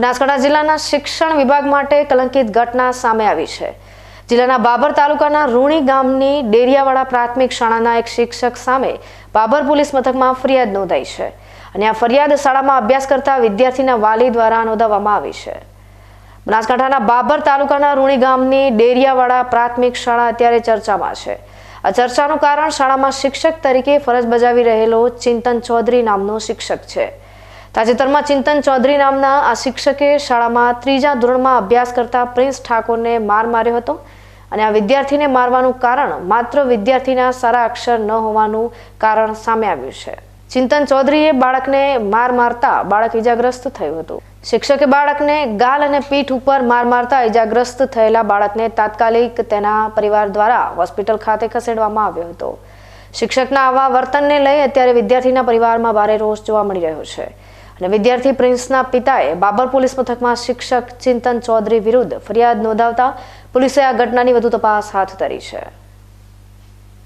બનાસકાંઠા જિલ્લાના શિક્ષણ વિભાગ માટે કલંકિત ઘટના સામે આવી છે. જિલ્લાના બાબર તાલુકાના રૂણી ગામની ડેરિયાવાડા પ્રાથમિક શાળાના એક શિક્ષક સામે બાબર પોલીસ મથકમાં ફરિયાદ નોંધાઈ છે અને આ ફરિયાદ શાળામાં અભ્યાસ કરતા વિદ્યાર્થીના વાલી દ્વારા નોંધાવવામાં આવી છે. બનાસકાંઠાના બાબર તાલુકાના રૂણી ગામની ડેરિયાવાડા પ્રાથમિક શાળા અત્યારે ચર્ચામાં છે. આ ચર્ચાનું કારણ શાળામાં શિક્ષક તરીકે ફરજ બજાવી રહેલો ચિંતન ચૌધરી નામનો શિક્ષક છે. તાજેતરમાં ચિંતન ચૌધરી નામના આ શિક્ષકે શાળામાં ત્રીજા ધોરણમાં અભ્યાસ કરતા પ્રિન્સ ઠાકોરને માર માર્યો હતો અને આ વિદ્યાર્થીને મારવાનું કારણ માત્ર વિદ્યાર્થીના સારા અક્ષર ન હોવાનું કારણ સામે આવ્યું છે. ચિંતન ચૌધરીએ બાળકને માર મારતા બાળક ઇજાગ્રસ્ત થયું હતું. શિક્ષકે બાળકને ગાલ અને પીઠ ઉપર માર મારતા ઇજાગ્રસ્ત થયેલા બાળકને તાત્કાલિક તેના પરિવાર દ્વારા હોસ્પિટલ ખાતે ખસેડવામાં આવ્યો હતો. શિક્ષકના આવા વર્તનને લઈ અત્યારે વિદ્યાર્થીના પરિવારમાં ભારે રોષ જોવા મળી રહ્યો છે. અને વિદ્યાર્થી પ્રિન્સના પિતાએ બાબર પોલીસ મથકમાં શિક્ષક ચિંતન ચૌધરી વિરુદ્ધ ફરિયાદ નોંધાવતા પોલીસે આ ઘટનાની વધુ તપાસ હાથ ધરી છે.